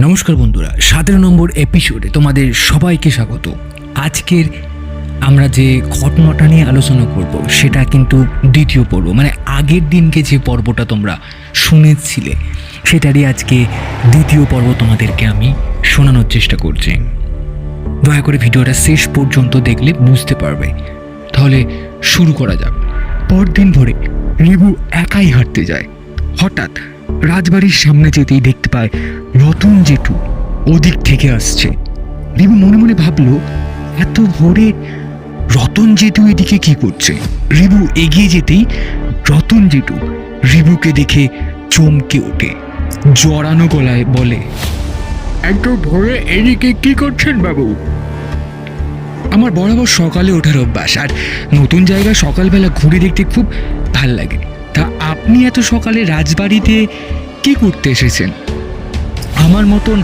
নমস্কার বন্ধুরা, সতেরো নম্বর এপিসোডে তোমাদের সবাইকে স্বাগত। আজকের আমরা যে ঘটনাটা নিয়ে আলোচনা করব, সেটা কিন্তু দ্বিতীয় পর্ব মানে আগের দিনকে যে পর্বটা তোমরা শুনেছিলে, সেটারই আজকে দ্বিতীয় পর্ব তোমাদেরকে আমি শোনানোর চেষ্টা করছি। দয়া করে ভিডিওটা শেষ পর্যন্ত দেখলে বুঝতে পারবে। তাহলে শুরু করা যাক। পরদিন ভোরে রিবু একাই হাঁটতে যায়। হঠাৎ রাজবাড়ির সামনে যেতেই দেখতে পায় রতন জেঠু ওদিক থেকে আসছে। রিবু মনে মনে ভাবলো এত ভোরে রতন জেঠু এদিকে কি করছে? রিবু এগিয়ে যেতেই রতন জেঠু রিবুকে দেখে চমকে ওঠে জড়ানো গলায় বলে এত ভোরে এদিকে কি করছেন বাবু? আমার বরাবর সকালে ওঠার অভ্যাস আর নতুন জায়গা সকালবেলা ঘুরে দেখতে খুব ভালো লাগে। তা আপনি এত সকালে রাজবাড়িতে কি করতে এসেছেন? আমার মতন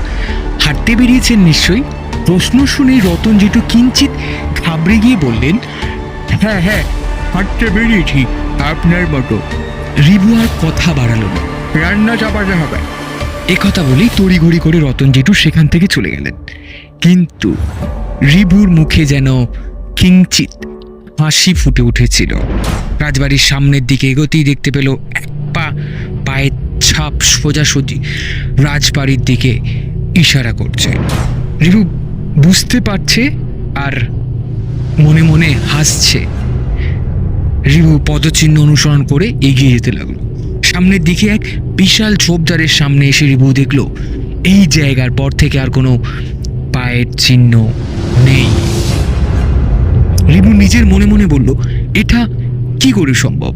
হাঁটতে বেরিয়েছেন নিশ্চয়ই? প্রশ্ন শুনে রতন যেটু কিঞ্চিত ঘাবড়ে গিয়ে বললেন হ্যাঁ হ্যাঁ হাঁটতে বেরিয়েছি আপনার মতো। রিবু আর কথা বাড়ালো না। রান্না চাপাতে হবে। একথা বলেই তড়িঘড়ি করে রতন জেঠু সেখান থেকে চলে গেলেন। কিন্তু রিবুর মুখে যেন কিঞ্চিত হাসি ফুটে উঠেছিল। রাজবাড়ির সামনের দিকে এগোতেই দেখতে পেল এক পা, পায়ের ছাপ সোজাসুজি রাজবাড়ির দিকে ইশারা করছে। রিবু বুঝতে পারছে আর মনে মনে হাসছে। রিবু পদচিহ্ন অনুসরণ করে এগিয়ে যেতে লাগল। সামনের দিকে এক বিশাল ঝোপঝাড়ের সামনে এসে রিবু দেখল, এই জায়গার পর থেকে আর কোনো পায়ের চিহ্ন নেই। রিবু নিজের মনে মনে বলল, এটা কি করে সম্ভব?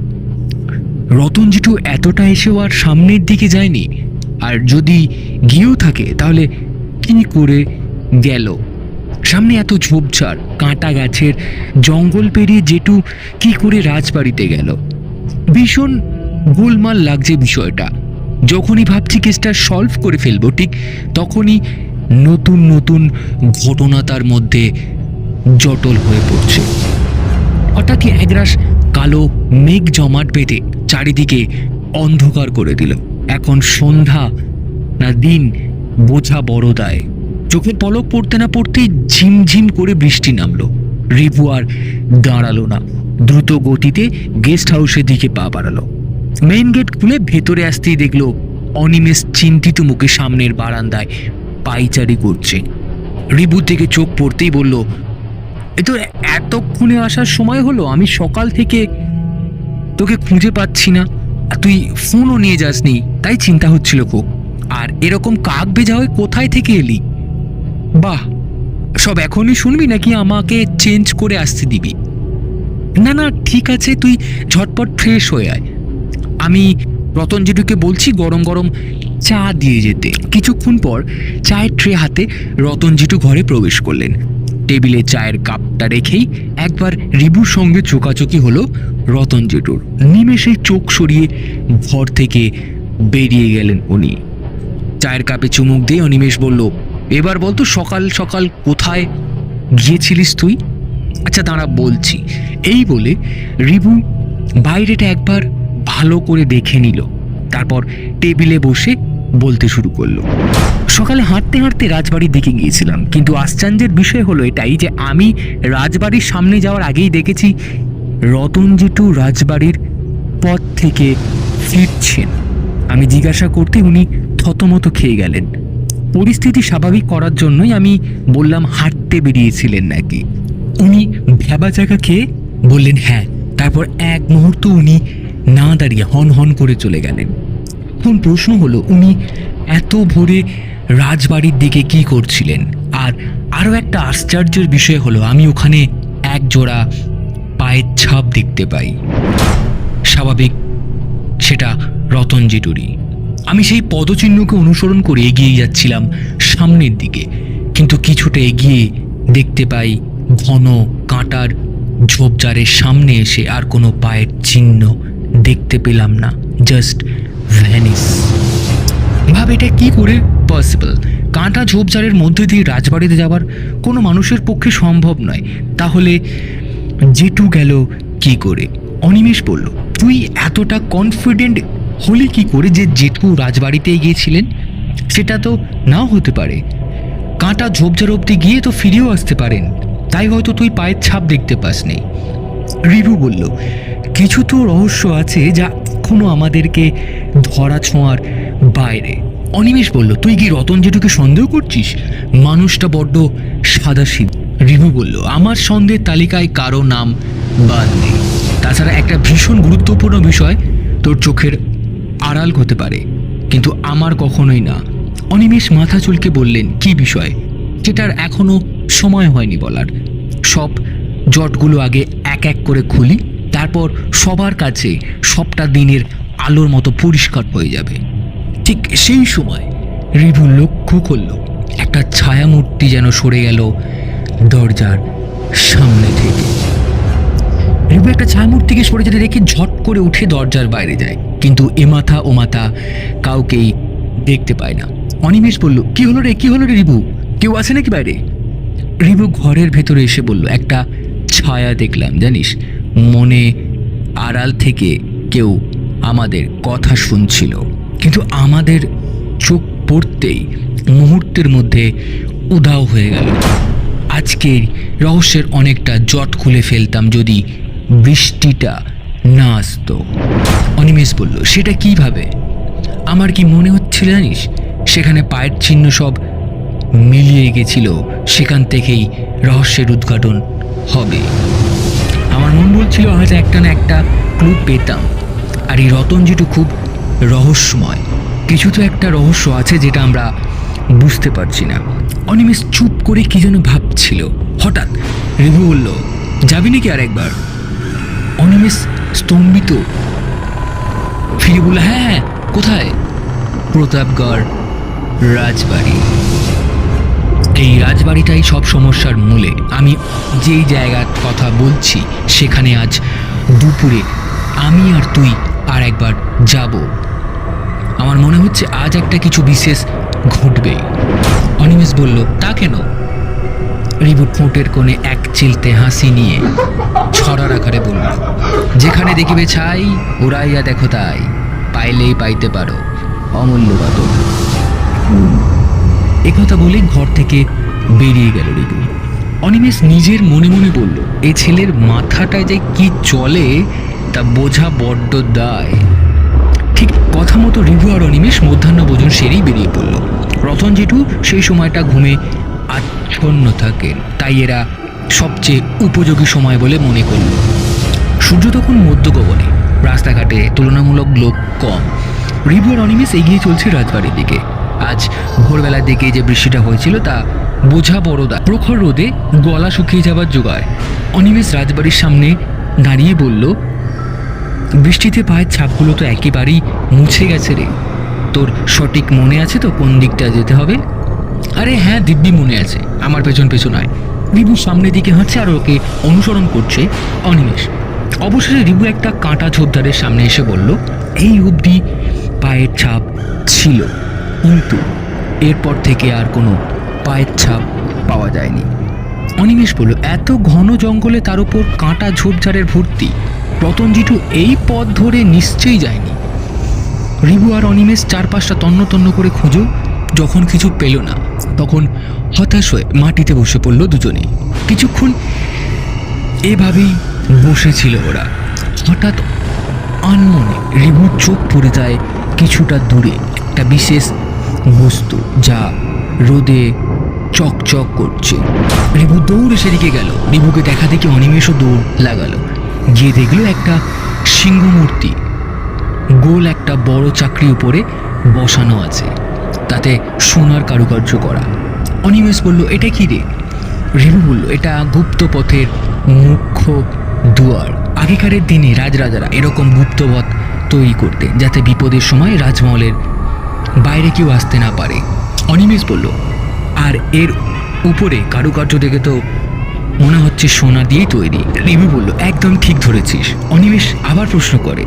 রতন জিটু এতটা এসেও আর সামনের দিকে যায়নি। আর যদি গিয়েও থাকে, তাহলে কি করে গেল? সামনে এত ঝোপঝাড়, কাঁটা গাছের জঙ্গল পেরিয়ে জেটু কি করে রাজবাড়িতে গেল? ভীষণ গোলমাল লাগছে বিষয়টা। যখনই ভাবছি কেসটা সলভ করে ফেলব, ঠিক তখনই নতুন নতুন ঘটনা তার মধ্যে জটল হয়ে পড়ছে। হঠাৎই একরাশ কালো মেঘ জমাট বেঁধে চারিদিকে অন্ধকার করে দিল। এখন সন্ধ্যা, না দিন, বোঝা বড় দায়। চোখের পলক পড়তে না পড়তেই ঝিমঝিম করে বৃষ্টি নামলো। রিভু আর দাঁড়াল না। দ্রুত গতিতে গেস্ট হাউসের দিকে পা বাড়ালো। মেইন গেট খুলে ভেতরে আসতেই দেখল অনিমেষ চিন্তিত মুখে সামনের বারান্দায় পাইচারি করছে। রিবু থেকে চোখ পড়তেই বলল এ তো এতক্ষণে আসার সময় হলো? আমি সকাল থেকে তোকে খুঁজে পাচ্ছি না। আর তুই ফোনও নিয়ে যাসনি। তাই চিন্তা হচ্ছিল খুব। আর এরকম কাক ভেজা হয়ে কোথায় থেকে এলি? বাহ, সব এখনই শুনবি নাকি আমাকে চেঞ্জ করে আসতে দিবি? না না, ঠিক আছে, তুই ঝটপট ফ্রেশ হয়ে আয়। আমি রতন জেঠুকে বলছি গরম গরম চা দিয়ে যেতে। কিছুক্ষণ পর চায়ের ট্রে হাতে রতন ঘরে প্রবেশ করলেন। টেবিলে চায়ের কাপটা রেখেই একবার রিবুর সঙ্গে চোকাচোকি হলো রতন জেঠুর। নিমেষে চোখ সরিয়ে ঘর থেকে বেরিয়ে গেলেন উনি। চায়ের কাপে চুমুক দিয়ে অনিমেষ বলল, এবার বলতো সকাল সকাল কোথায় গিয়েছিলিস তুই? আচ্ছা দাঁড়া, বলছি। এই বলে রিবু বাইরেটা একবার ভালো করে দেখে নিল। তারপর টেবিলে বসে বলতে শুরু করল। সকালে হাঁটতে হাঁটতে রাজবাড়ির দিকে গিয়েছিলাম। কিন্তু আশ্চর্যের বিষয় হলো এটাই যে আমি রাজবাড়ির সামনে যাওয়ার আগেই দেখেছি রতন রাজবাড়ির পথ থেকে ফিরছেন। আমি জিজ্ঞাসা করতে উনি থতমত খেয়ে গেলেন। পরিস্থিতি স্বাভাবিক করার জন্যই আমি বললাম, হাঁটতে বেরিয়েছিলেন নাকি? উনি ভেবা জায়গা খেয়ে বললেন হ্যাঁ। তারপর এক মুহূর্ত উনি না দাঁড়িয়ে হন হন করে চলে গেলেন। এখন প্রশ্ন হলো, উনি এত ভোরে রাজবাড়ির দিকে কি করছিলেন? আর আরও একটা আশ্চর্যের বিষয় হলো, আমি ওখানে এক জোড়া পায়ের ছাপ দেখতে পাই। স্বাভাবিক, সেটা রতন জেটুরি আমি সেই পদচিহ্নকে অনুসরণ করে এগিয়ে যাচ্ছিলাম সামনের দিকে, কিন্তু কিছুটা এগিয়ে দেখতে পাই ঘন কাঁটার ঝোপঝাড়ের সামনে এসে আর কোনো পায়ের চিহ্ন দেখতে পেলাম না, জাস্ট ভ্যানিস ভাব, এটা কি করে? পসিবল কাঁটা ঝোপঝাড়ের মধ্যে দিয়ে রাজবাড়িতে যাওয়ার কোনো মানুষের পক্ষে সম্ভব নয়। তাহলে জেটু গেল কি করে? অনিমেষ বলল, তুই এতটা কনফিডেন্ট হলি কি করে যে জেঠু রাজবাড়িতে গিয়েছিলেন? সেটা তো নাও হতে পারে। কাঁটা ঝোপঝাড় অব্দি গিয়ে তো ফিরেও আসতে পারেন। তাই হয়তো তুই পায়ের ছাপ দেখতে পাসনি। রিভু বলল, কিছু তো রহস্য আছে যা এখনও আমাদেরকে ধরা ছোঁয়ার বাইরে। অনিমেষ বলল, তুই কি রতন জেঠুকে সন্দেহ করছিস? মানুষটা বড্ড সাদা রিভু বলল, আমার সন্দেহের তালিকায় কারও নাম বাদ নেই। তাছাড়া একটা ভীষণ গুরুত্বপূর্ণ বিষয় তোর চোখের আড়াল হতে পারে, কিন্তু আমার কখনোই না। অনিমেষ মাথা চুলকে বললেন, কি বিষয়? সেটার এখনও সময় হয়নি বলার। সব জটগুলো আগে এক এক করে খুলি, তারপর সবার কাছে সবটা দিনের আলোর মতো পরিষ্কার হয়ে যাবে। ঠিক সেই সময় রিভু লক্ষ্য করল, একটা ছায়ামূর্তি যেন সরে গেল দরজার সামনে থেকে। রিভু একটা ছায়ামূর্তিকে সরে যেতে দেখে ঝট করে উঠে দরজার বাইরে যায়, কিন্তু এ মাথা ও মাথা কাউকেই দেখতে পায় না। অনিমেষ বলল, কি হলো রে, কি হলো রে রিভু? কেউ আছে নাকি বাইরে? রিভু ঘরের ভেতরে এসে বলল, একটা ছায়া দেখলাম, জানিস? মনে আড়াল থেকে কেউ আমাদের কথা শুনছিল। কিন্তু আমাদের চোখ পড়তেই মুহূর্তের মধ্যে উধাও হয়ে গেল। আজকের রহস্যের অনেকটা জট খুলে ফেলতাম যদি বৃষ্টিটা না আসতো। অনিমেষ বলল, সেটা কীভাবে? আমার কি মনে হচ্ছিল জানিস? সেখানে পায়ের চিহ্ন সব মিলিয়ে গেছিল, সেখান থেকেই রহস্যের উদ্ঘাটন হবে। আমার মন বলছিল হয়তো একটা না একটা ক্লু পেতাম। আর এই রতন যেটু খুব রহস্যময়। কিছু তো একটা রহস্য আছে যেটা আমরা বুঝতে পারছি না। অনিমেষ চুপ করে কি যেন ভাবছিল। হঠাৎ রিভু বলল, যাবি নাকি আর একবার অনিমেষ স্তম্ভিত। ফিরে বলল হ্যাঁ হ্যাঁ কোথায়? প্রতাপগড় রাজবাড়ি। এই রাজবাড়িটাই সব সমস্যার মূলে। আমি যেই জায়গার কথা বলছি, সেখানে আজ দুপুরে আমি আর তুই আর একবার যাব। আমার মনে হচ্ছে আজ একটা কিছু বিশেষ ঘটবে অনিমেষ বলল, তা কেন? রিবুট ঠোঁটের কোণে এক চিলতে হাসি নিয়ে ছড়ার আকারে বলল, যেখানে দেখিবে ছাই উড়াইয়া দেখো তাই। পাইলেই পাইতে পারো। অমূল্য বাদল একথা বলে ঘর থেকে বেরিয়ে গেল রিবু অনিমেষ নিজের মনে মনে বলল, এ ছেলের মাথাটায় যে কি চলে, তা বোঝা বড্ড দায়। ঠিক কথা মতো রিভু আর অনিমেষ মধ্যাহ্ন ভোজন সেরেই বেরিয়ে পড়ল। রতন জেঠু সেই সময়টা ঘুমে আচ্ছন্ন থাকেন, তাই এরা সবচেয়ে উপযোগী সময় বলে মনে করল। সূর্য তখন মধ্যগগনে, রাস্তাঘাটে তুলনামূলক লোক কম। রিভু আর অনিমেষ এগিয়ে চলছে রাজবাড়ির দিকে। আজ ভোরবেলার দিকে যে বৃষ্টিটা হয়েছিল তা বোঝা বড়দা প্রখর রোদে গলা শুকিয়ে যাবার জোগায় অনিমেষ রাজবাড়ির সামনে দাঁড়িয়ে বলল বৃষ্টিতে পায়ের ছাপগুলো তো একেবারেই মুছে গেছে রে। তোর সঠিক মনে আছে তো কোন দিকটা যেতে হবে? আরে হ্যাঁ দিব্যি মনে আছে। আমার পেছন পেছন আয় রিবু সামনের দিকে হাঁটছে আর ওকে অনুসরণ করছে অনিমেষ। অবশেষে রিবু একটা কাঁটা ঝোপদারের সামনে এসে বলল, এই অবধি পায়ের ছাপ ছিল, কিন্তু এরপর থেকে আর কোনো পায়ের ছাপ পাওয়া যায়নি। অনিমেষ বলল, এত ঘন জঙ্গলে তার উপর কাঁটা ঝোপঝাড়ের ভর্তি। রতন এই পথ ধরে নিশ্চয়ই যায়নি। রিবু আর অনিমেষ চারপাশটা তন্ন তন্ন করে খুঁজো, যখন কিছু পেল না। তখন হতাশ হয়ে মাটিতে বসে পড়ল দুজনে কিছুক্ষণ এভাবেই বসেছিল ওরা। হঠাৎ আনমনে রিবুর চোখ পড়ে যায় কিছুটা দূরে, একটা বিশেষ বস্তু যা রোদে চকচক করছে। রিবু দৌড়ে সেদিকে গেল। রিবুকে দেখা দেখে অনিমেষও দৌড় লাগালো। গিয়ে দেখল একটা সিংহ মূর্তি। গোল একটা বড় চাকরি উপরে বসানো আছে। তাতে সোনার কারুকার্য করা। অনিমেষ বলল, এটা কি রে? রিবু বলল, এটা গুপ্ত পথের মুখ্য দুয়ার। আগেকারের দিনে রাজরাজারা এরকম গুপ্তপথ তৈরি করতেন যাতে বিপদের সময় রাজমহলের বাইরে কেউ আসতে না পারে। অনিমেষ বলল, আর এর উপরে কারুকার্য দেখে তো মনে হচ্ছে সোনা দিয়েই তৈরি। রিবু বলল, একদম ঠিক ধরেছিস। অনিমেষ আবার প্রশ্ন করে,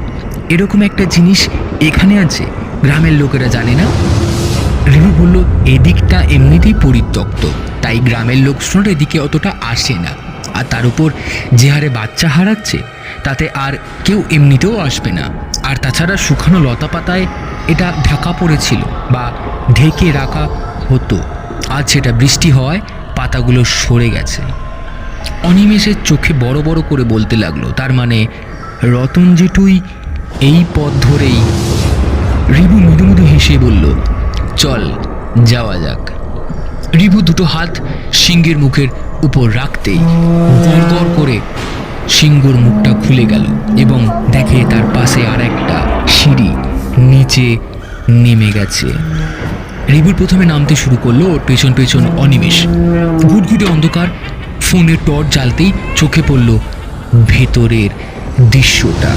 এরকম একটা জিনিস এখানে আছে? গ্রামের লোকেরা জানে না? রিবু বলল, এদিকটা এমনিতেই পরিত্যক্ত, তাই গ্রামের লোকজনের এদিকে অতটা আসে না। আর তার উপর যে হারে বাচ্চা হারাচ্ছে, তাতে আর কেউ এমনিতেও আসবে না। আর তাছাড়া শুকানো লতা পাতায় এটা ঢাকা পড়েছিল বা ঢেকে রাখা হতো। আজ সেটা বৃষ্টি হওয়ায় পাতাগুলো সরে গেছে। অনিমেষের চোখে বড় বড় করে বলতে লাগল, তার মানে রতন জেঠুই এই পথ ধরেই রিবু মৃদু মৃদু হেসে বলল, চল, যাওয়া যাক। রিবু দুটো হাত সিংহের মুখের উপর রাখতেই গড় করে সিংহর মুখটা খুলে গেল এবং দেখে তার পাশে আর একটা সিঁড়ি নিচে নেমে গেছে। রিবুর প্রথমে নামতে শুরু করল ওর পেছন পেছন অনিমেষ। ঘুটঘুটে অন্ধকার ফোনের টর্চ জ্বালতেই চোখে পড়ল ভেতরের দৃশ্যটা।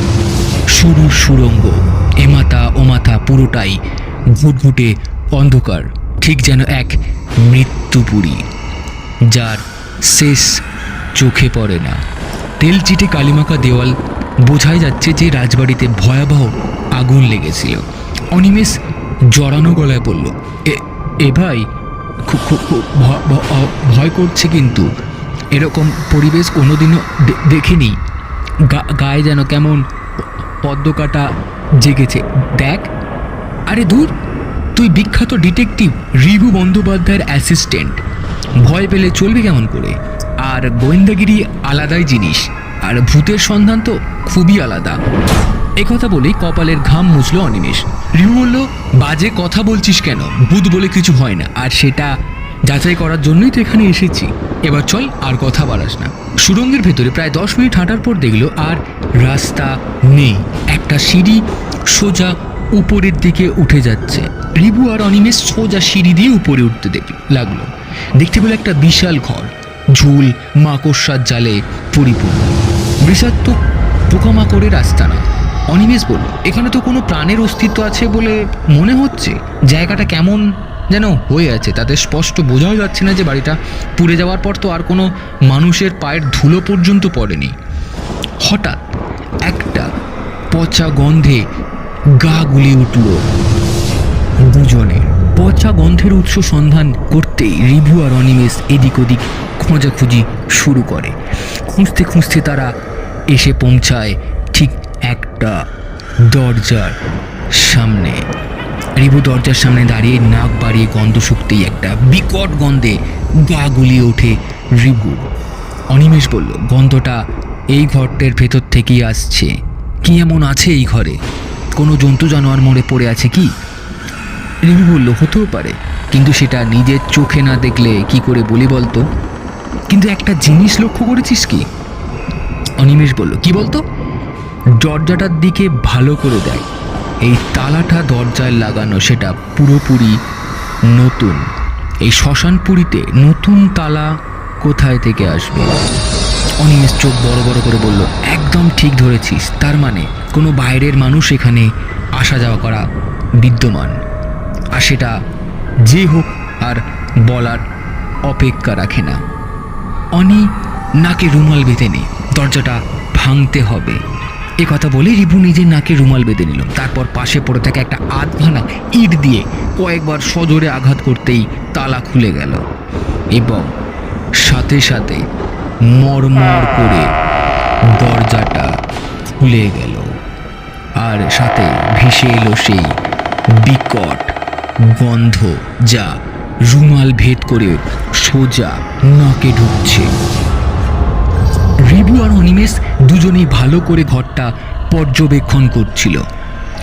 সরু সুরঙ্গ এমাথা ওমাথা পুরোটাই ঘুটঘুটে অন্ধকার, ঠিক যেন এক মৃত্যুপুরী যার শেষ চোখে পড়ে না। তেল চিটে কালিমাখা দেওয়াল বোঝাই যাচ্ছে যে রাজবাড়িতে ভয়াবহ আগুন লেগেছিল। অনিমেষ জড়ানো গলায় বলল, এ ভাই খুব খুব ভয় করছে কিন্তু। এরকম পরিবেশ কোনোদিনও দেখিনি। গায়ে যেন কেমন পদ্মকাটা জেগেছে। দেখ, আরে দূর, তুই বিখ্যাত ডিটেকটিভ রিভু বন্দ্যোপাধ্যায়ের অ্যাসিস্ট্যান্ট। ভয় পেলে চলবে কেমন করে? আর গোয়েন্দাগিরি আলাদাই জিনিস, আর ভূতের সন্ধান তো খুবই আলাদা। একথা বলেই কপালের ঘাম মুছল অনিমেষ। রিভু বলল, বাজে কথা বলছিস কেন? ভূত বলে কিছু হয় না, আর সেটা যাচাই করার জন্যই তো এখানে এসেছি। এবার চল আর কথা বাড়াস না। সুরঙ্গের ভেতরে প্রায় দশ মিনিট হাঁটার পর দেখল আর রাস্তা নেই। একটা সিঁড়ি সোজা উপরের দিকে উঠে যাচ্ছে। রিবু আর অনিমেষ সোজা সিঁড়ি দিয়ে উপরে উঠতে দেখ লাগল। দেখতে পেল একটা বিশাল ঘর। ঝুল, মাকড়সার জালে পরিপূর্ণ। বিষাক্ত পোকামাকড়ের রাস্তা না অনিমেষ বলল, এখানে তো কোনো প্রাণের অস্তিত্ব আছে বলে মনে হচ্ছে? জায়গাটা কেমন যেন হয়ে আছে। তাতে স্পষ্ট বোঝাও যাচ্ছে না যে বাড়িটা পুড়ে যাওয়ার পর তো আর কোনো মানুষের পায়ের ধুলো পর্যন্ত পড়েনি। হঠাৎ একটা পচা গন্ধে গা গুলি উঠল। দুজনের পচা গন্ধের উৎস সন্ধান করতেই রিভু আর অনিমেষ এদিক ওদিক খোঁজাখুঁজি শুরু করে। খুঁজতে খুঁজতে তারা এসে পৌঁছায় ঠিক একটা দরজার সামনে। রিভু দরজার সামনে দাঁড়িয়ে নাক বাড়িয়ে গন্ধ শুকতেই একটা বিকট গন্ধে গা গুলিয়ে ওঠে রিভু অনিমেষ বলল, গন্ধটা এই ঘরটার ভেতর থেকেই আসছে। কি এমন আছে এই ঘরে? কোনো জন্তু জানোয়ার মরে পড়ে আছে কি? রিমি বলল, হতেও পারে, কিন্তু সেটা নিজের চোখে না দেখলে কি করে বলি বলতো? কিন্তু একটা জিনিস লক্ষ্য করেছিস কি? অনিমেষ বলল, কি বলতো? দরজাটার দিকে ভালো করে দেখ। এই তালাটা দরজায় লাগানো সেটা পুরোপুরি নতুন। এই শ্মশানপুরীতে নতুন তালা কোথায় থেকে আসবে? অনিমেষ চোখ বড় বড় করে বলল, একদম ঠিক ধরেছিস। তার মানে কোনো বাইরের মানুষ এখানে আসা যাওয়া করা বিদ্যমান। আর সেটা যে হোক আর বলার অপেক্ষা রাখে না। অনি নাকে রুমাল বেঁধে নে, দরজাটা ভাঙতে হবে। এ কথা বলে রিভু নিজের নাকে রুমাল বেঁধে নিল। তারপর পাশে পড়ে থাকা একটা আধ ভাঙা ইট দিয়ে কয়েকবার সজোরে আঘাত করতেই তালা খুলে গেল এবং সাথে সাথে মরমর করে দরজাটা খুলে গেল। আর সাথে ভেসে এলো সেই বিকট গন্ধ যা রুমাল ভেদ করে সোজা নাকে ঢুকছে। রিবু আর অনিমেষ দুজনেই ভালো করে ঘরটা পর্যবেক্ষণ করছিল।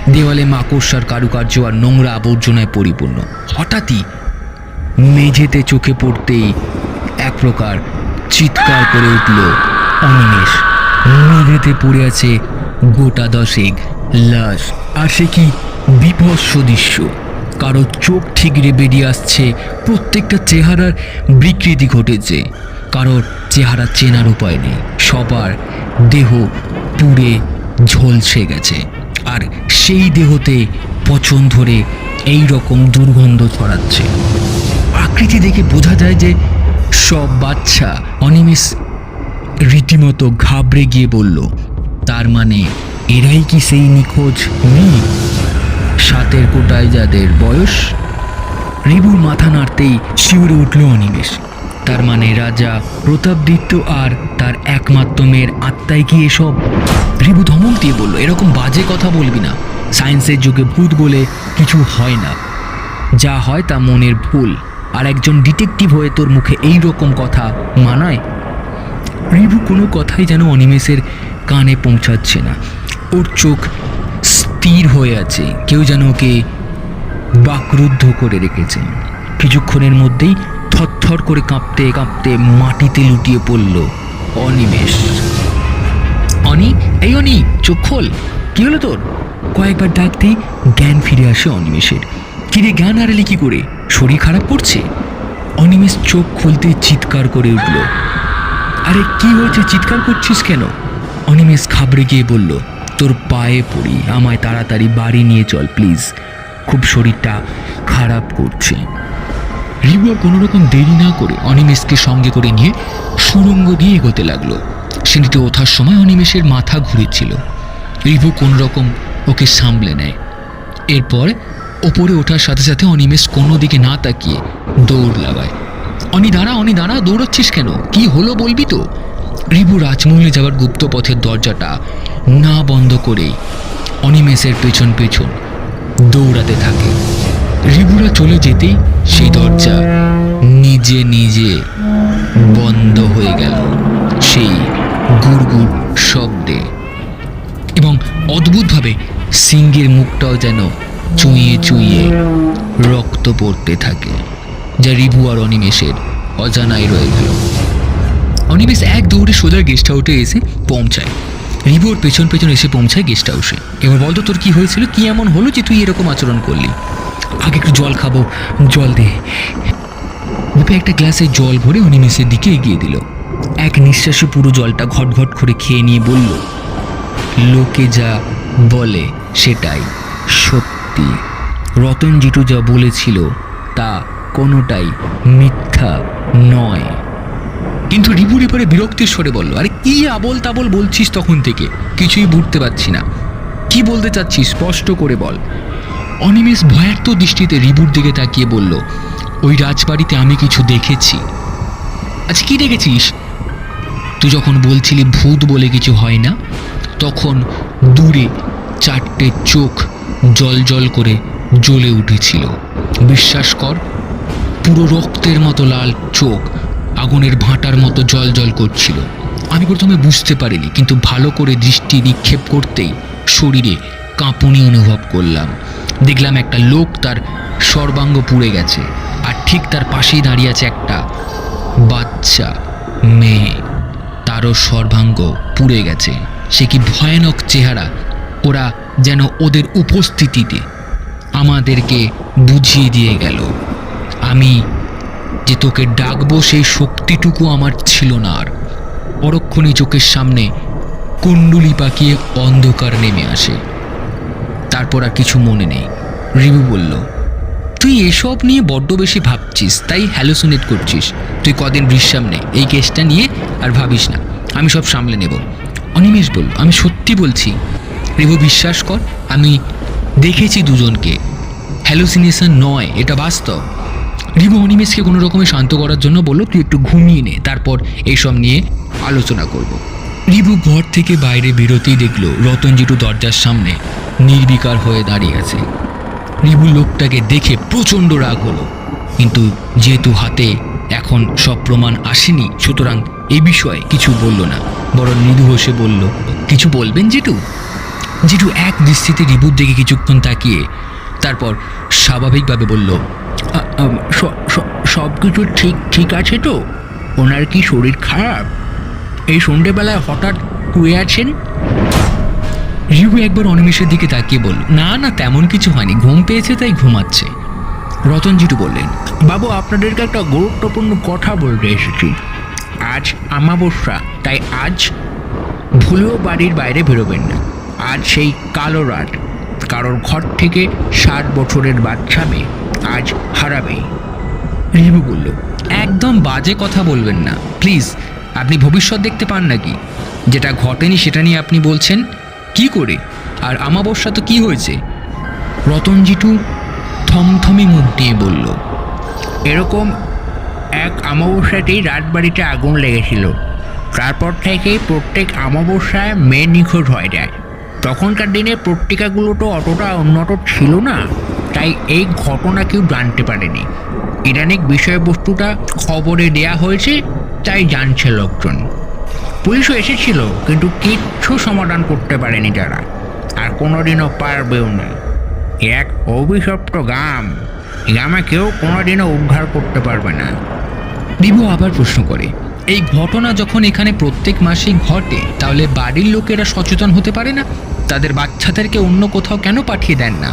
দেওয়ালে মাকড়সার কারুকার্য আর নোংরা আবর্জনায় পরিপূর্ণ। হঠাৎই মেঝেতে চোখে পড়তেই এক প্রকার চিৎকার করে উঠল, অনিমেষ, মেঝেতে পড়ে আছে গোটা দশেক লাশ। আর সে কি বিভৎস দৃশ্য। কারও চোখ ঠিকরে বেরিয়ে আসছে, প্রত্যেকটা চেহারার বিকৃতি ঘটেছে। কারোর চেহারা চেনার উপায় নেই। সবার দেহ পুড়ে ঝলসে গেছে। আর সেই দেহতে পচন ধরে এই রকম দুর্গন্ধ ছড়াচ্ছে। আকৃতি দেখে বোঝা যায় যে সব বাচ্চা অনিমেষ রীতিমতো ঘাবড়ে গিয়ে বলল, তার মানে এরাই কি সেই নিখোঁজ নেই সাতের কোটায় যাদের বয়স? রিবুর মাথা নাড়তেই শিউরে উঠল অনিমেষ। তার মানে রাজা প্রতাপদিত্য আর তার একমাত্র মেয়ের আত্মায় কি এসব? রিবু ধমক দিয়ে বলল, এরকম বাজে কথা বলবি না। সায়েন্সের যুগে ভূত বলে কিছু হয় না। যা হয় তা মনের ভুল। আর একজন ডিটেকটিভ হয়ে তোর মুখে এই রকম কথা মানায়? রিভু কোনো কথাই যেন অনিমেষের কানে পৌঁছাচ্ছে না। ওর চোখ স্থির হয়ে আছে। কেউ যেন ওকে বাকরুদ্ধ করে রেখেছে। কিছুক্ষণের মধ্যেই থরথর করে কাঁপতে কাঁপতে মাটিতে লুটিয়ে পড়ল অনিমেষ। অনি, এই অনি, চোখ খোল। কি হলো তোর? কয়েকবার ডাকতেই জ্ঞান ফিরে আসে অনিমেষের। কিরে জ্ঞান হারালি কি করে? শরীর খারাপ করছে? অনিমেষ চোখ খুলতে চিৎকার করে উঠল। আরে কি হয়েছে, চিৎকার করছিস কেন? অনিমেষ খাবড়ে গিয়ে বলল, তোর পায়ে পড়ি, আমায় তাড়াতাড়ি বাড়ি নিয়ে চল, প্লিজ। খুব শরীরটা খারাপ করছে। রিবু আর কোনো রকম দেরি না করে অনিমেষকে সঙ্গে করে নিয়ে সুরঙ্গ দিয়ে এগোতে লাগল। সিঁড়িতে ওঠার সময় অনিমেষের মাথা ঘুরেছিল। রিভু কোন রকম ওকে সামলে নেয়। এরপর ওপরে ওঠার সাথে সাথে অনিমেষ কোনো দিকে না তাকিয়ে দৌড় লাগায়। অনি, দাঁড়া অনি, দাঁড়া, দৌড়চ্ছিস কেন? কি হলো বলবি তো? রিভু রাজমহলে যাওয়ার গুপ্ত পথের দরজাটা না বন্ধ করেই অনিমেষের পেছন পেছন দৌড়াতে থাকে। রিভুরা চলে যেতেই সেই দরজা নিজে নিজে বন্ধ হয়ে গেল। সেই গুড়গুড় শব্দে। এবং অদ্ভুতভাবে সিংহের মুখটাও যেন চুইয়ে চুইয়ে রক্ত পড়তে থাকে, যা রিভু আর অনিমেষের অজানাই রয়ে গেল। অনিমেষ এক দৌড়ে সোজা গেস্ট হাউসে এসে পৌঁছায়। রিভু ওর পেছন পেছন এসে পৌঁছায় গেস্ট হাউসে এবার বলতো, তোর কি হয়েছিল? কি এমন হলো যে তুই এরকম আচরণ করলি? আগে একটু জল খাব, জল দে। রূপে একটা গ্লাসে জল ভরে উনি অনিমেষের দিকে এগিয়ে দিল। এক নিঃশ্বাসে পুরো জলটা ঘট ঘট করে খেয়ে নিয়ে বলল, লোকে যা বলে সেটাই সত্যি। রতন জিটু যা বলেছিল তা কোনোটাই মিথ্যা নয়। কিন্তু রিপুর এবারে বিরক্তির স্বরে বলল, আরে কি আবল তাবল বলছিস তখন থেকে? কিছুই বুঝতে পারছি না। কি বলতে চাচ্ছিস? স্পষ্ট করে বল। অনিমেষ ভয়ার্ত দৃষ্টিতে রিবুর দিকে তাকিয়ে বলল, ওই রাজবাড়িতে আমি কিছু দেখেছি। আচ্ছা কি দেখেছিস? তুই যখন বলছিলি ভূত বলে কিছু হয় না, তখন দূরে চারটে চোখ জল জল করে জ্বলে উঠেছিল। বিশ্বাস কর, পুরো রক্তের মতো লাল চোখ আগুনের ভাঁটার মতো জল জল করছিল। আমি প্রথমে বুঝতে পারিনি, কিন্তু ভালো করে দৃষ্টি নিক্ষেপ করতেই শরীরে কাঁপুনি অনুভব করলাম। দেখলাম একটা লোক তার সর্বাঙ্গ পুড়ে গেছে, আর ঠিক তার পাশেই দাঁড়িয়ে আছে একটা বাচ্চা মেয়ে। তারও সর্বাঙ্গ পুড়ে গেছে। সে কি ভয়ানক চেহারা, ওরা যেন ওদের উপস্থিতিতে আমাদেরকে বুঝিয়ে দিয়ে গেল। আমি যে তোকে ডাকবো সেই শক্তিটুকু আমার ছিল না আর। পরক্ষণে চোখের সামনে কুণ্ডুলি পাকিয়ে অন্ধকার নেমে আসে। তারপর আর কিছু মনে নেই। রিবু বলল, তুই এসব নিয়ে বড্ড বেশি ভাবছিস, তাই হ্যালোসিনেট করছিস। তুই কদিন বিশ্রাম নে, এই কেসটা নিয়ে আর ভাবিস না। আমি সব সামলে নেব। অনিমেষ বল আমি সত্যি বলছি। রিভু বিশ্বাস কর, আমি দেখেছি দুজনকে। হ্যালোসিনেশন নয়, এটা বাস্তব। রিবু অনিমেষকে কোনো রকমে শান্ত করার জন্য বলল, তুই একটু ঘুমিয়ে নে, তারপর এইসব নিয়ে আলোচনা করব। রিবু ঘর থেকে বাইরে বেরোতেই দেখল রতনজিটু দরজার সামনে নির্বিকার হয়ে দাঁড়িয়ে আছে। রিবু লোকটাকে দেখে প্রচণ্ড রাগ হলো। কিন্তু যেহেতু হাতে এখন সব প্রমাণ আসেনি, সুতরাং এ বিষয়ে কিছু বলল না। বরং মৃদু হেসে বলল, কিছু বলবেন জেঠু জেঠু এক দৃষ্টিতে রিবুর দিকে কিছুক্ষণ তাকিয়ে, তারপর স্বাভাবিকভাবে বলল সব কিছু ঠিক ঠিক আছে তো? ওনার কি শরীর খারাপ? এই সন্ধেবেলায় হঠাৎ শুয়ে আছেন? রিবু একবার অনিমেষের দিকে তাকিয়ে বলল, না না, তেমন কিছু হয়নি, ঘুম পেয়েছে তাই ঘুমাচ্ছে। রতনজিটু বললেন, বাবু, আপনাদেরকে একটা গুরুত্বপূর্ণ কথা বলতে এসেছি। আজ আমাবস্যা তাই আজ ভুলেও বাড়ির বাইরে বেরোবেন না। আজ সেই কালো রাত, কারোর ঘর থেকে ষাট বছরের বাচ্চা মেয়ে। আজ হারাবে। রিবু বলল একদম বাজে কথা বলবেন না। প্লিজ আপনি ভবিষ্যৎ দেখতে পান নাকি? যেটা ঘটেনি সেটা নিয়ে আপনি বলছেন? কি করে? আর আমাবস্যা তো কি হয়েছে? রতনজিটু থমথমে মুখ দিয়ে বলল এরকম এক আমাবস্যাতেই রাজবাড়িতে আগুন লেগেছিল। তারপর থেকেই প্রত্যেক আমাবস্যায় মেয়ে নিখোঁজ হয়ে যায়। তখনকার দিনে পত্রিকাগুলো তো অতটা উন্নত ছিল না। তাই এই ঘটনা কেউ জানতে পারেনি। ইদানিং বিষয়বস্তুটা খবরে দেয়া হয়েছে, তাই জানছে লোকজন। পুলিশও এসেছিল, কিন্তু কিচ্ছু সমাধান করতে পারেনি তারা আর কোনোদিনও পারবেও না। এক অভিশপ্ত গ্রাম। গ্রামে কেউ কোনোদিনও উদ্ধার করতে পারবে না। রিভু আবার প্রশ্ন করে, এই ঘটনা যখন এখানে প্রত্যেক মাসেই ঘটে, তাহলে বাড়ির লোকেরা সচেতন হতে পারে না? তাদের বাচ্চাদেরকে অন্য কোথাও কেন পাঠিয়ে দেন না?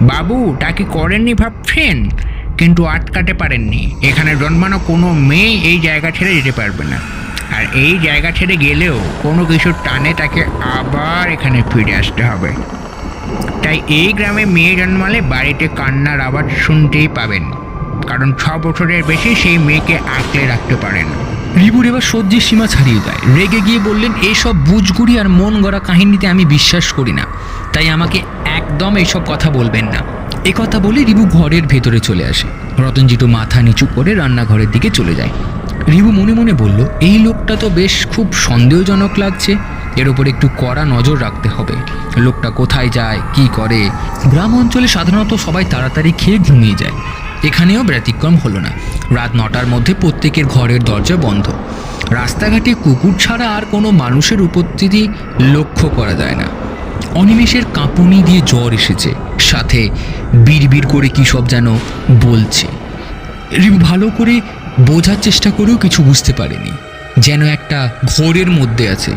বাবু, তা কি করেননি ভাবছেন? কিন্তু আটকাতে পারেননি। এখানে জন্মানো কোনো মেয়ে এই জায়গা ছেড়ে যেতে পারবে না। আর এই জায়গা ছেড়ে গেলেও কোনো কিছুর টানে তাকে আবার এখানে ফিরে আসতে হবে। তাই এই গ্রামে মেয়ে জন্মালে বাড়িতে কান্নার আওয়াজ শুনতেই পাবেন। কারণ ছ বছরের বেশি সেই মেয়েকে আঁকলে রাখতে পারেন। রিবুর এবার সহ্যের সীমা ছাড়িয়ে দেয় রেগে গিয়ে বললেন, এইসব বুঝগুড়ি আর মন গড়া কাহিনীতে আমি বিশ্বাস করি না। তাই আমাকে একদম এইসব কথা বলবেন না। কথা বলে রিবু ঘরের ভেতরে চলে আসে। রতনজিটু মাথা নিচু করে রান্নাঘরের দিকে চলে যায়। রিবু মনে মনে বলল, এই লোকটা তো বেশ খুব সন্দেহজনক লাগছে। এর ওপর একটু কড়া নজর রাখতে হবে। লোকটা কোথায় যায়, কি করে? গ্রাম অঞ্চলে সাধারণত সবাই তাড়াতাড়ি খেয়ে ঘুমিয়ে যায়। এখানেও ব্যতিক্রম হলো না। রাত নটার মধ্যে প্রত্যেকের ঘরের দরজা বন্ধ। রাস্তাঘাটে কুকুর ছাড়া আর কোনো মানুষের উপস্থিতি লক্ষ্য করা যায় না। অনিমেষের কাঁপুনি দিয়ে জ্বর এসেছে। সাথে বিড়বিড় করে কী সব যেন বলছে। রিবু ভালো করে বোঝার চেষ্টা করেও কিছু বুঝতে পারেনি। যেন একটা ঘোরের মধ্যে আছে।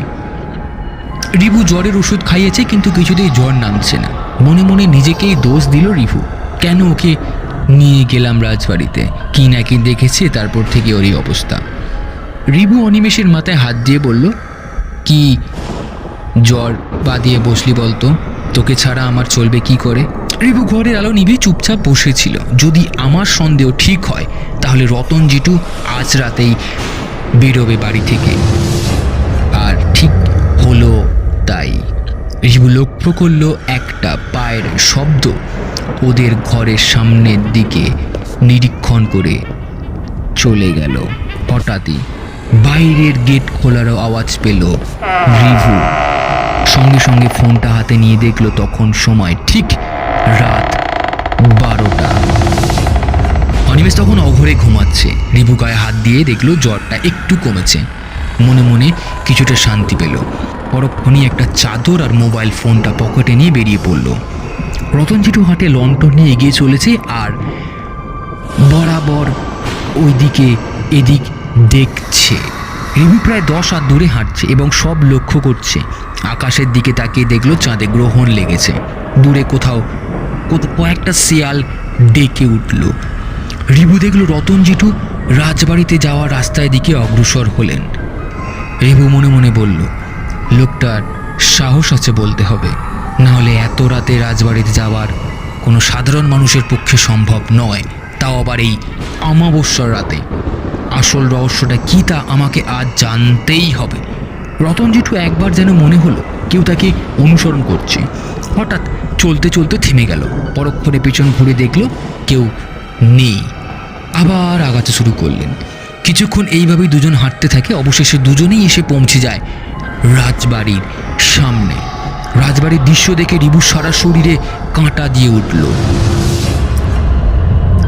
রিভু জ্বরের ওষুধ খাইয়েছে, কিন্তু কিছুতেই জ্বর নামছে না। মনে মনে নিজেকেই দোষ দিল রিভু কেন ওকে নিয়ে গেলাম রাজবাড়িতে। কি না কি দেখেছে, তারপর থেকে ওরই অবস্থা। রিবু অনিমেষের মাথায় হাত দিয়ে বলল, কি জ্বর পা দিয়ে বসলি বলতো? তোকে ছাড়া আমার চলবে কি করে? রিবু ঘরের আলো নিভে চুপচাপ বসেছিল। যদি আমার সন্দেহ ঠিক হয়, তাহলে রতন জিটু আজ রাতেই বেরোবে বাড়ি থেকে। আর ঠিক হলো তাই। রিবু লক্ষ্য করল একটা পায়ের শব্দ ওদের ঘরের সামনের দিকে নিরীক্ষণ করে চলে গেল। হঠাৎই বাইরের গেট খোলারও আওয়াজ পেল রিভু। সঙ্গে সঙ্গে ফোনটা হাতে নিয়ে দেখল তখন সময় ঠিক রাত বারোটা। অনিমেষ তখন অঘরে ঘুমাচ্ছে। রিভু গায়ে হাত দিয়ে দেখল জ্বরটা একটু কমেছে। মনে মনে কিছুটা শান্তি পেল। পরক্ষণই একটা চাদর আর মোবাইল ফোনটা পকেটে নিয়ে বেরিয়ে পড়ল। রতনজিটু হাটে লন্ঠন নিয়ে এগিয়ে চলেছে আর বরাবর ওইদিকে এদিক দেখছে। রিভু প্রায় দশ হাত দূরে হাঁটছে এবং সব লক্ষ্য করছে। আকাশের দিকে তাকিয়ে দেখল চাঁদে গ্রহণ লেগেছে। দূরে কোথাও কয়েকটা শিয়াল ডেকে উঠল। রিভু দেখল রতন জেঠু রাজবাড়িতে যাওয়ার রাস্তায় দিকে অগ্রসর হলেন। রিভু মনে মনে বলল, লোকটার সাহস আছে বলতে হবে। না হলে এত রাতে রাজবাড়িতে যাওয়ার কোনো সাধারণ মানুষের পক্ষে সম্ভব নয়। তাও আবার এই অমাবস্যার রাতে। আসল রহস্যটা কী তা আমাকে আজ জানতেই হবে। রতন জেঠু একবার যেন মনে হলো, কেউ তাকে অনুসরণ করছে। হঠাৎ চলতে চলতে থেমে গেল। পরক্ষণে পেছন ঘুরে দেখল কেউ নেই। আবার আগাতে শুরু করলেন। কিছুক্ষণ এইভাবেই দুজন হাঁটতে থাকে। অবশেষে দুজনেই এসে পৌঁছে যায় রাজবাড়ির সামনে। রাজবাড়ির দৃশ্য দেখে রিবু সারা শরীরে কাঁটা দিয়ে উঠল।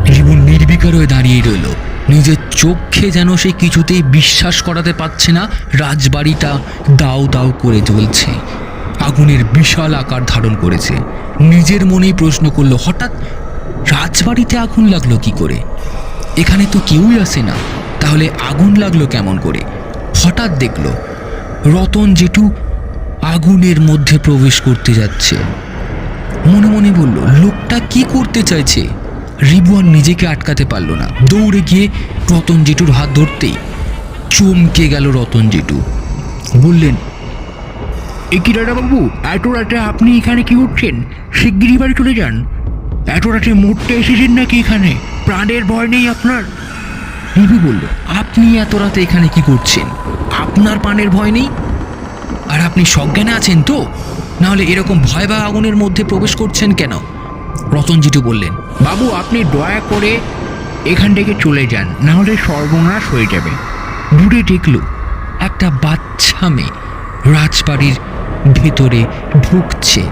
রিবু নির্বিকার হয়ে দাঁড়িয়ে রইল। নিজের চোখে যেন সে কিছুতেই বিশ্বাস করাতে পারছে না, রাজবাড়িটা দাও দাও করে জ্বলছে। আগুনের বিশাল আকার ধারণ করেছে। নিজের মনেই প্রশ্ন করল, হঠাৎ রাজবাড়িতে আগুন লাগল কি করে? এখানে তো কেউই আসে না। তাহলে আগুন লাগল কেমন করে? হঠাৎ দেখল, রতন জেঠু আগুনের মধ্যে প্রবেশ করতে যাচ্ছে। মনে মনে বলল, লোকটা কি করতে চাইছে? রিবুয়ান নিজেকে আটকাতে পারল না। দৌড়ে গিয়ে রতন জেঠুর হাত ধরতেই চমকে গেল রতন জেঠু। বললেন এ কি বাবু এত রাতে আপনি এখানে কি উঠছেন শিগগিরই বাড়ি চলে যান। এত রাতে মরতে এসেছেন নাকি এখানে? প্রাণের ভয় নেই আপনার? রিবু বলল, আপনি এত রাতে এখানে কি করছেন? আপনার প্রাণের ভয় নেই? আর আপনি সজ্ঞানে আছেন তো? নাহলে এরকম ভয় বা আগুনের মধ্যে প্রবেশ করছেন কেন? রতনজিটু বললেন বাবু আপনি দয়া করে এখান থেকে চলে যান নাহলে সর্বনাশ হয়ে যাবে। দূরে দেখল একটা বাচ্চা মেয়ে রাজবাড়ির ভেতরে ঢুকছে।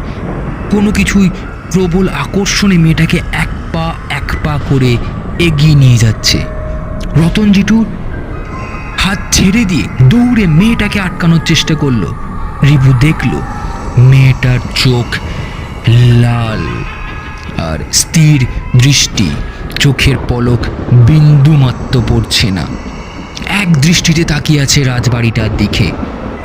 কোনো কিছুই প্রবল আকর্ষণে মেয়েটাকে এক পা এক পা করে এগিয়ে নিয়ে যাচ্ছে। রতন জিটু হাত ছেড়ে দিয়ে দৌড়ে মেয়েটাকে আটকানোর চেষ্টা করল। রিভু দেখল, মেয়েটার চোখ লাল আর স্থির দৃষ্টি, চোখের পলক বিন্দুমাত্র পড়ছে না। এক দৃষ্টিতে তাকিয়ে আছে রাজবাড়িটার দিকে।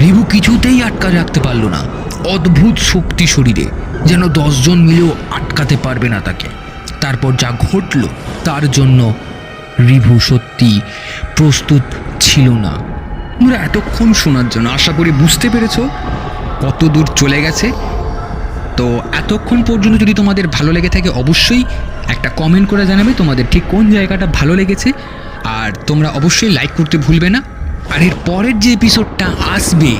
রিভু কিছুতেই আটকা রাখতে পারল না। অদ্ভুত শক্তি শরীরে, যেন দশজন মিলেও আটকাতে পারবে না তাকে। তারপর যা ঘটলো, তার জন্য রিভু সত্যি প্রস্তুত ছিল না। তোমরা এতক্ষণ শোনার জন্য আশা করি বুঝতে পেরেছ কত দূর চলে গেছে। তো এতক্ষণ পর্যন্ত যদি তোমাদের ভালো লেগে থাকে অবশ্যই একটা কমেন্ট করে জানাবে তোমাদের ঠিক কোন জায়গাটা ভালো লেগেছে। আর তোমরা অবশ্যই লাইক করতে ভুলবে না। আর এর পরের যে এপিসোডটা আসবে,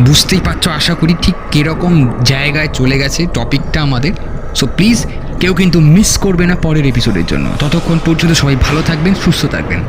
বুঝতেই পারছ আশা করি ঠিক কীরকম জায়গায় চলে গেছে টপিকটা আমাদের। সো প্লিজ কেউ কিন্তু মিস করবে না পরের এপিসোডের জন্য। ততক্ষণ পর্যন্ত সবাই ভালো থাকবেন, সুস্থ থাকবেন।